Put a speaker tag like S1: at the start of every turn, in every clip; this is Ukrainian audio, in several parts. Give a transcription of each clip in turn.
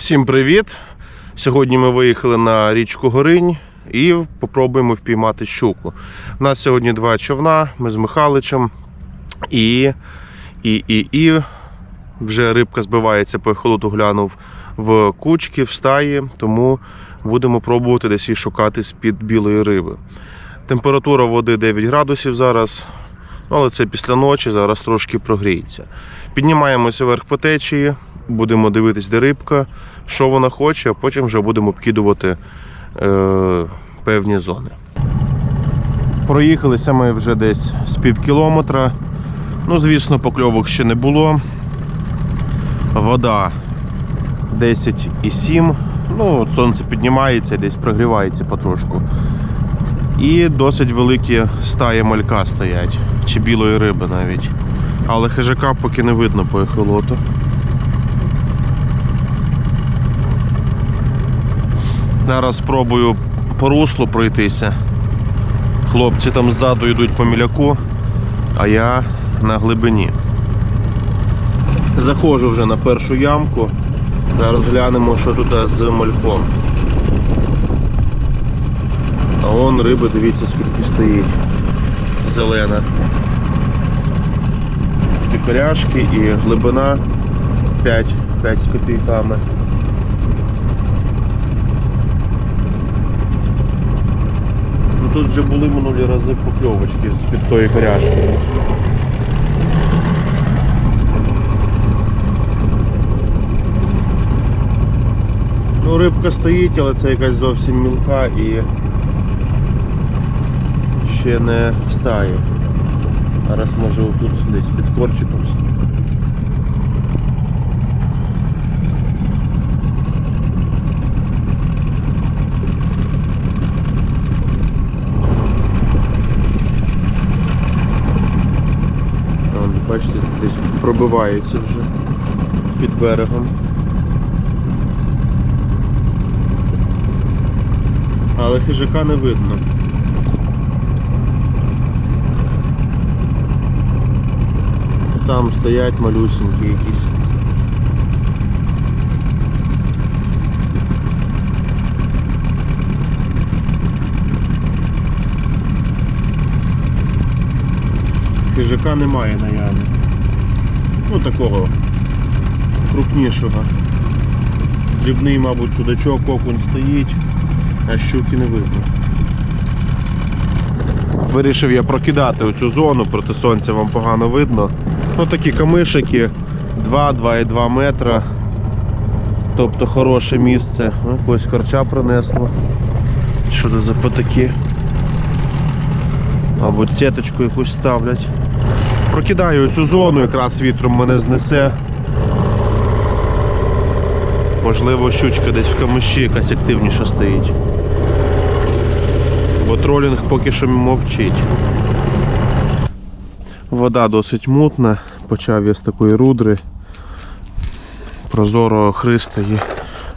S1: Всім привіт! Сьогодні ми виїхали на річку Горинь і попробуємо впіймати щуку. У нас сьогодні два човна, ми з Михаличем і, і, і, і вже рибка збивається, по ехолоту глянув в кучки, в стаї, тому будемо пробувати десь її шукати з-під білої риби. Температура води 9 градусів зараз, ну, але це після ночі, зараз трошки прогріється. Піднімаємося вверх по течії, будемо дивитись, де рибка, що вона хоче, а потім вже будемо обкидувати е, певні зони. Проїхалися ми вже десь з пів кілометра. Ну, звісно, покльовок ще не було. Вода 10,7. Ну, сонце піднімається, десь прогрівається потрошку. І досить великі стаї малька стоять, чи білої риби навіть. Але хижака поки не видно по ехолоту. Зараз спробую по руслу пройтися. Хлопці там ззаду йдуть по міляку, а я на глибині. Заходжу вже на першу ямку. Зараз глянемо, що тут з мальком. А вон риби, дивіться, скільки стоїть. Зелена. Пікаряшки і глибина 5, 5 з копійками. Ну тут вже були минулі рази покльовочки з-під тої коряшки. Ну, рибка стоїть, але це якась зовсім мілка і ще не встає. Зараз може тут десь під корчиком. Вон, бачите, десь пробивається вже під берегом. Але хижака не видно. Там стоять малюсенькі якісь. Хижака немає на ямі. Ну такого крупнішого. Дрібний, мабуть, судачок, окунь стоїть, а щуки не видно. Вирішив я прокидати оцю зону, проти сонця вам погано видно. Ну такі камишики 2-2,2 метра. Тобто хороше місце. Ну, Якогось корча принесло. Що це за потаки? Мабуть, сіточку якусь ставлять. Прокидаю цю зону, якраз вітром мене знесе. Можливо, щучка десь в камиші якась активніша стоїть. Бо тролінг поки що мовчить. Вода досить мутна, почав я з такої рудри прозорого христої,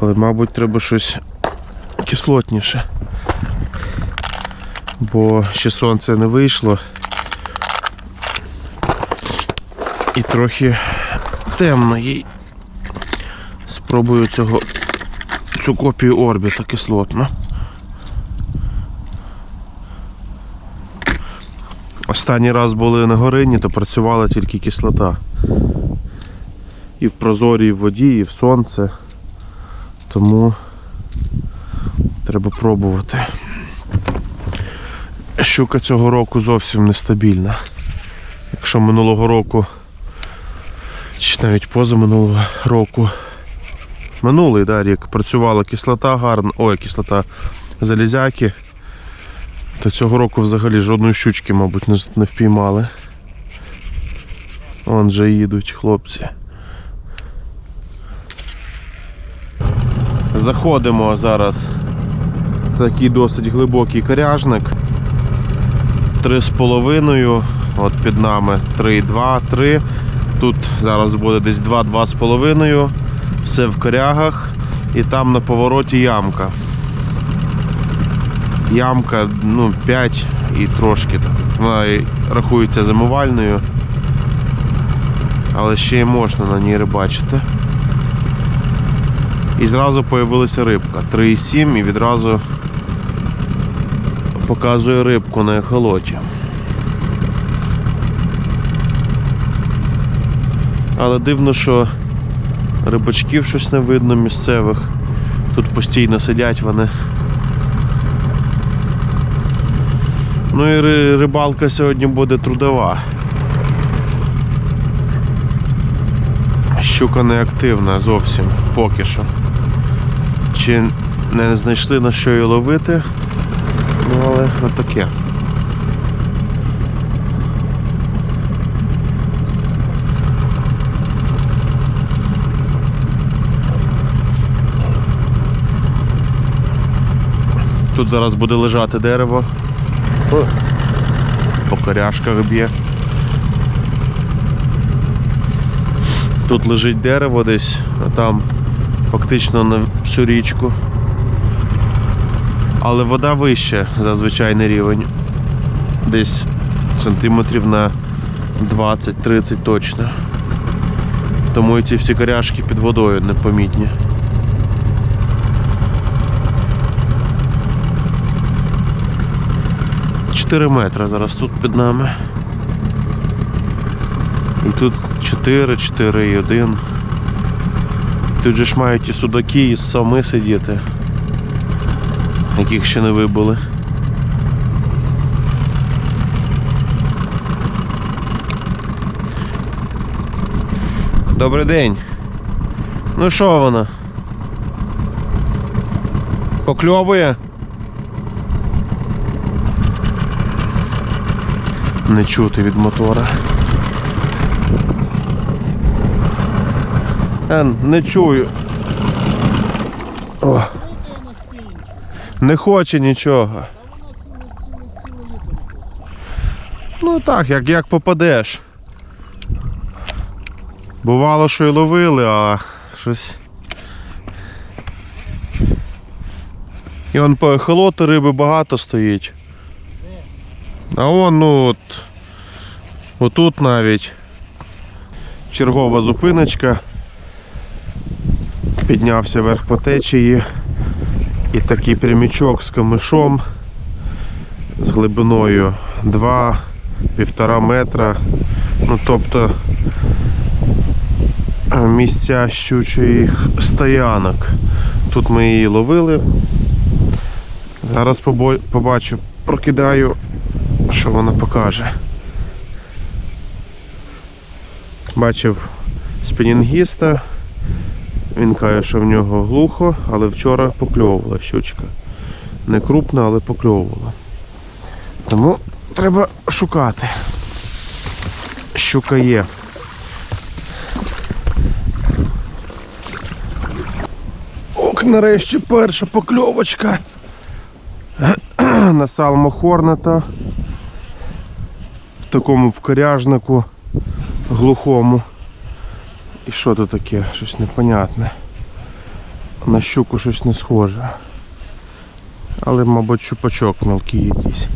S1: але, мабуть, треба щось кислотніше. Бо ще сонце не вийшло. І трохи темно їй. Спробую цього цю копію орбіта кислотну. Останній раз були на горині, то працювала тільки кислота. І в прозорій воді, і в сонце. Тому треба пробувати. Щука цього року зовсім нестабільна. Якщо минулого року, чи навіть позаминулого року, минулий да, рік працювала кислота гарна, ой, кислота залізяки, то цього року взагалі жодної щучки, мабуть, не, не впіймали. Вон же їдуть хлопці. Заходимо зараз в такий досить глибокий коряжник. Три з половиною, от під нами 3,2, 3. Тут зараз буде десь 2-2 з половиною. Все в корягах. І там на повороті ямка. Ямка ну, 5 і трошки. Вона рахується замивальною. Але ще й можна на ній рибачити. І зразу появилася рибка. 3,7 і відразу показує рибку на ехолоті. Але дивно, що рибачків щось не видно місцевих. Тут постійно сидять вони. Ну і рибалка сьогодні буде трудова. Щука не активна зовсім поки що. Чи не знайшли на що її ловити? Ну, але отаке. Тут зараз буде лежати дерево. По коряшках б'є. Тут лежить дерево десь, а там фактично на всю річку. Але вода вища за звичайний рівень. Десь сантиметрів на 20-30 точно. Тому і ці всі коряшки під водою непомітні. Чотири метри зараз тут під нами. І тут 4, 4 і 1. Тут же ж мають і судаки, і сами сидіти, яких ще не вибили. Добрий день. Ну що вона? Покльовує? Не чути від мотора. Е, не чую. О. Не хоче нічого. Ну так, як, як попадеш. Бувало, що й ловили, а щось. І он по ехолоти риби багато стоїть. А он, ну от. Отут навіть. Чергова зупиночка. Піднявся вверх по течії. І такий прямічок з камишом з глибиною 2-1,5 метра. Ну тобто е, місця щучих стоянок. Тут ми її ловили. Зараз побачу, прокидаю, що вона покаже. Бачив спінінгіста. Він каже, що в нього глухо, але вчора покльовувала щучка. Не крупна, але покльовувала. Тому треба шукати. Щука є. Ок, нарешті перша покльовочка. На салмо Хорнета. В такому вкоряжнику глухому. І що тут таке? Щось непонятне. На щуку щось не схоже. Але, мабуть, щупачок мелкий якийсь.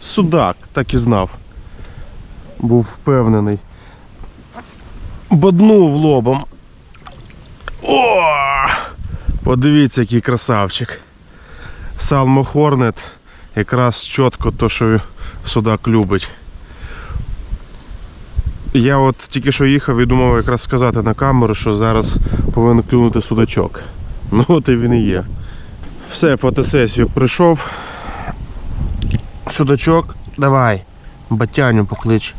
S1: Судак, так і знав. Був впевнений. Боднув лобом. О! Подивіться, який красавчик. Салмо Хорнет якраз чітко то, що судак любить. Я от тільки що їхав і думав якраз сказати на камеру, що зараз повинен клюнути судачок. Ну от і він і є. Все, фотосесію прийшов. Судачок, давай. Батяню поклич.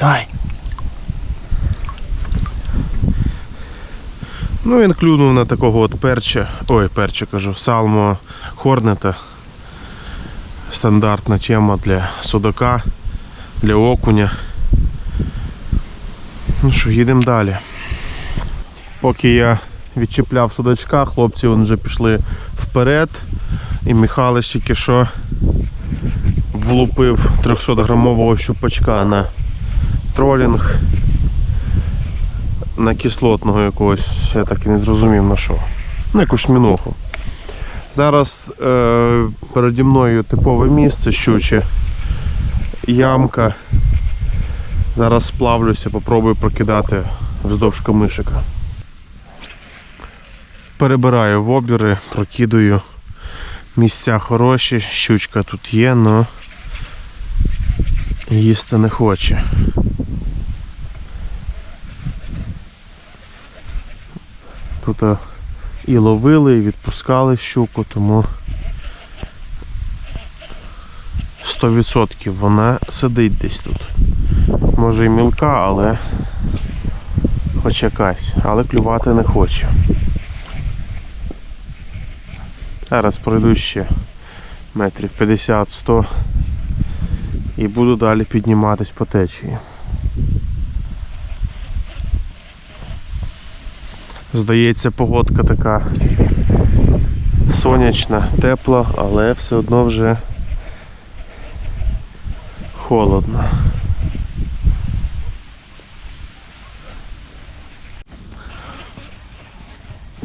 S1: Давай. Ну він клюнув на такого от перча. Ой, перча кажу, салмо хорнета. Стандартна тема для судака, для окуня. Ну що, їдемо далі. Поки я відчіпляв судачка, хлопці вже пішли вперед. І Михайлович тільки що влупив 300-грамового щупачка на тролінг на кислотного якогось, я так і не зрозумів на що. На якусь мінуху. Зараз е, переді мною типове місце щуче, ямка. Зараз сплавлюся, попробую прокидати вздовж камишика. Перебираю вобіри, прокидаю. Місця хороші, щучка тут є, але їсти не хоче. Тут е, і ловили, і відпускали щуку, тому 100% вона сидить десь тут. Може і мілка, але хоч якась, але клювати не хоче. Зараз пройду ще метрів 50-100 і буду далі підніматись по течії. Здається, погодка така сонячна, тепла, але все одно вже холодно.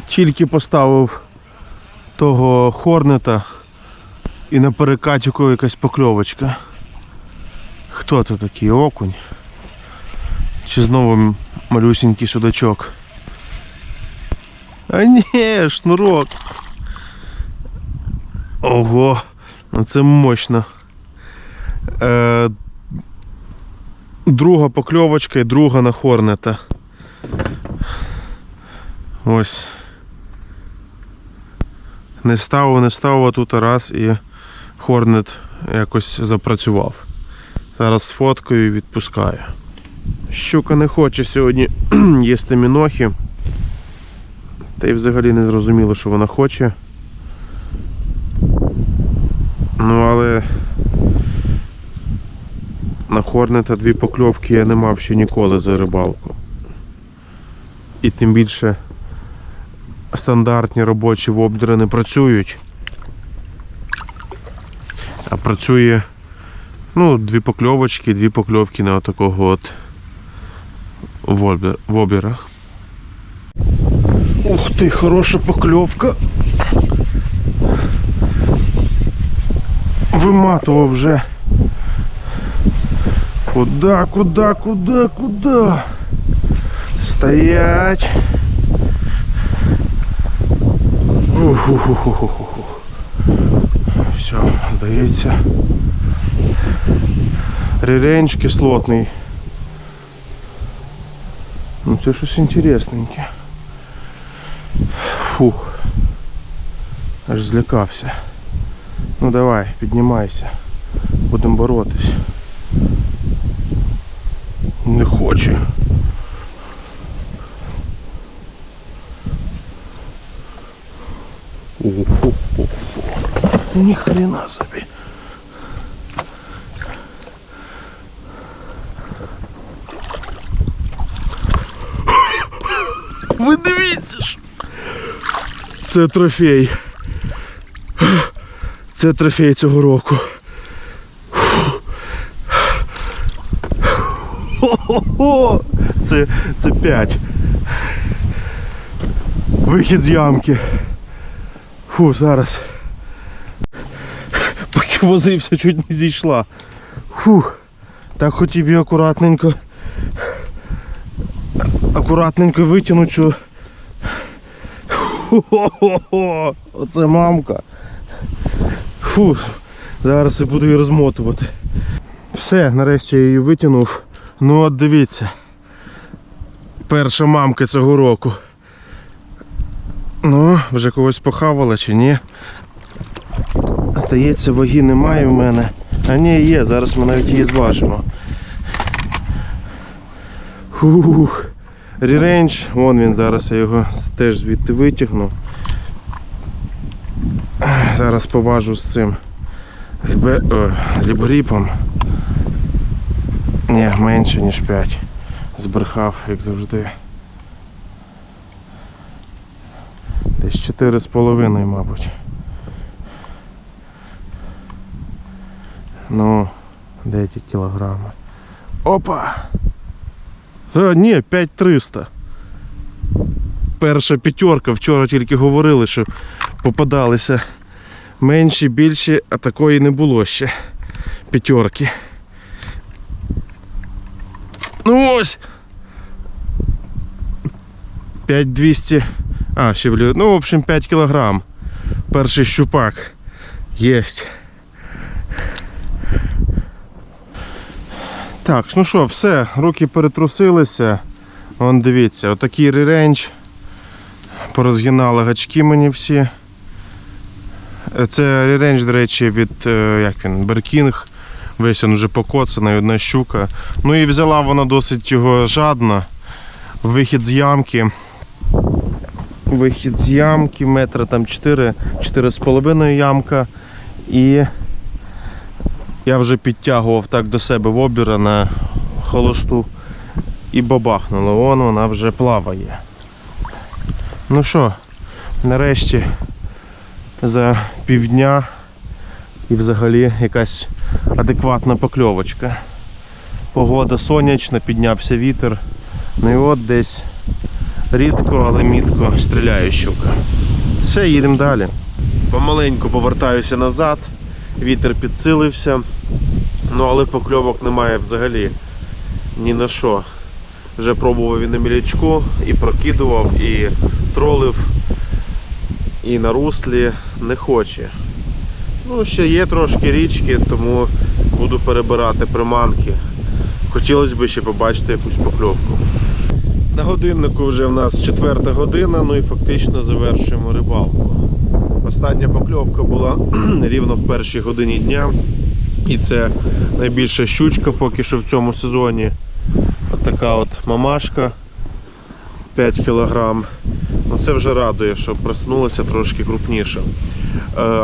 S1: Тільки поставив того хорнета і на перекатіку якась покльовочка. Хто це такий окунь? Чи знову малюсінький судачок? А ні, шнурок. Ого, ну це мощно. Е, друга покльовочка і друга на хорнета. Ось. Не ставив, не ставив а тут раз і хорнет якось запрацював. Зараз сфоткаю і відпускаю. Щука не хоче сьогодні їсти мінохи. Та й взагалі не зрозуміло, що вона хоче. Ну але на хорнета дві покльовки я не мав ще ніколи за рибалку. І тим більше стандартні робочі вобдери не працюють. А працює ну, дві покльовочки, дві покльовки на отакого от вобера. Ух ти, хороша покльовка. Виматував вже. Куда, куда, куда, куда? Стоять. Уху-ху-ху-ху-ху. Все, здається. Реренч кислотний. Ну це щось інтересненьке. Фух. Аж злякався. Ну давай, піднімайся. Будемо боротись. Не хоче. О-хо-хо-хо. Ні Це трофей. Це трофей цього року. Хо-хо-хо! Це, це 5. Вихід з ямки. Фу, зараз. Поки возився, чуть не зійшла. Фух. Так хотів і акуратненько. Акуратненько витягнути, що. Хо-хо-хо! Оце мамка. Фу, зараз я буду її розмотувати. Все, нарешті я її витягнув. Ну от дивіться. Перша мамка цього року. Ну, вже когось похавала чи ні. Здається, ваги немає в мене. А ні, є, зараз ми навіть її зважимо. Фух. Реренч, вон він, зараз я його теж звідти витягну. Зараз поважу з цим. З, бе... О, лібгріпом. Ні, менше ніж 5. Збрехав, як завжди. Десь 4,5, мабуть. Ну, де ті кілограми? Опа! Та ні, 5300. Перша п'ятерка. Вчора тільки говорили, що попадалися менші, більші, а такої не було ще. П'ятерки. Ну ось. 5200 А, ще влі... Ну, в общем, 5 кілограм. Перший щупак. Єсть. Так, ну що, все, руки перетрусилися. Вон дивіться, отакий реренч. Порозгинали гачки мені всі. Е, Це реренч, до речі, від е, як він, Беркінг. Весь він вже покоцаний, одна щука. Ну і взяла вона досить його жадно. Вихід з ямки. Вихід з ямки, метра там 4, 4,5 ямка. І я вже підтягував так до себе вобіра на холосту і бабахнуло. Вон вона вже плаває. Ну що, нарешті за півдня і взагалі якась адекватна покльовочка. Погода сонячна, піднявся вітер. Ну і от десь рідко, але мітко стріляє щука. Все, їдемо далі. Помаленьку повертаюся назад, вітер підсилився, ну але покльовок немає взагалі ні на що. Вже пробував і на мілячку, і прокидував, і тролив, і на руслі не хоче. Ну, ще є трошки річки, тому буду перебирати приманки. Хотілося б ще побачити якусь покльовку. На годиннику вже в нас четверта година, ну і фактично завершуємо рибалку. Остання покльовка була рівно в першій годині дня. І це найбільша щучка поки що в цьому сезоні. От така от мамашка 5 кг. Ну, це вже радує, що проснулася трошки крупніше.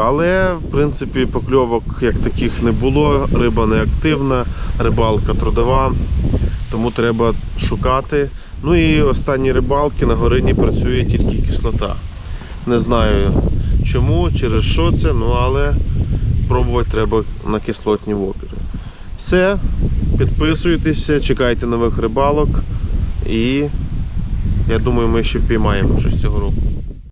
S1: Але, в принципі, покльовок як таких не було, риба не активна, рибалка трудова, тому треба шукати. Ну і останні рибалки на горині працює тільки кислота. Не знаю чому, через що це, ну але пробувати треба на кислотні вопіри. Все, підписуйтеся, чекайте нових рибалок і я думаю, ми ще впіймаємо щось цього року.